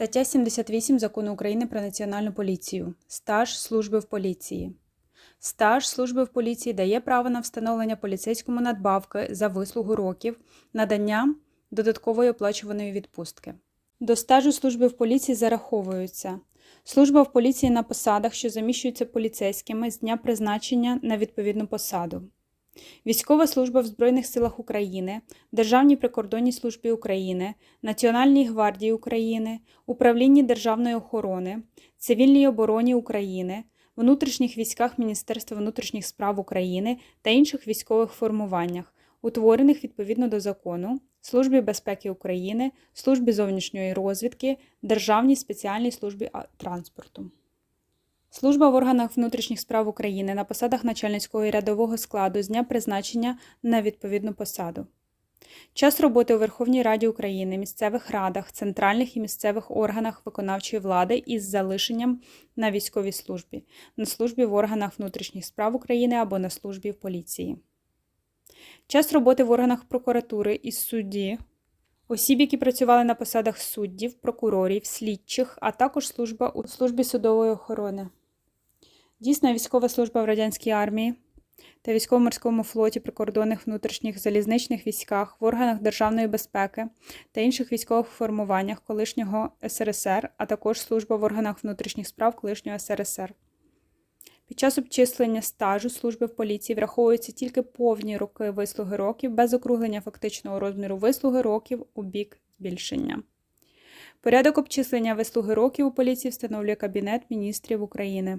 Стаття 78 Закону України про Національну поліцію. Стаж служби в поліції. Стаж служби в поліції дає право на встановлення поліцейському надбавки за вислугу років, надання додаткової оплачуваної відпустки. До стажу служби в поліції зараховуються служба в поліції на посадах, що заміщуються поліцейськими з дня призначення на відповідну посаду. Військова служба в Збройних силах України, Державній прикордонній службі України, Національній гвардії України, Управлінні державної охорони, Цивільній обороні України, внутрішніх військах Міністерства внутрішніх справ України та інших військових формуваннях, утворених відповідно до закону, Службі безпеки України, Службі зовнішньої розвідки, Державній спеціальній службі транспорту. Служба в органах внутрішніх справ України на посадах начальницького і рядового складу з дня призначення на відповідну посаду. Час роботи у Верховній Раді України, місцевих радах, центральних і місцевих органах виконавчої влади із залишенням на військовій службі, на службі в органах внутрішніх справ України або на службі в поліції. Час роботи в органах прокуратури і судді, осіб, які працювали на посадах суддів, прокурорів, слідчих, а також служба у службі судової охорони. Дійсна військова служба в радянській армії та військово-морському флоті, прикордонних внутрішніх залізничних військах, в органах державної безпеки та інших військових формуваннях колишнього СРСР, а також служба в органах внутрішніх справ колишнього СРСР. Під час обчислення стажу служби в поліції враховуються тільки повні роки вислуги років без округлення фактичного розміру вислуги років у бік збільшення. Порядок обчислення вислуги років у поліції встановлює Кабінет міністрів України.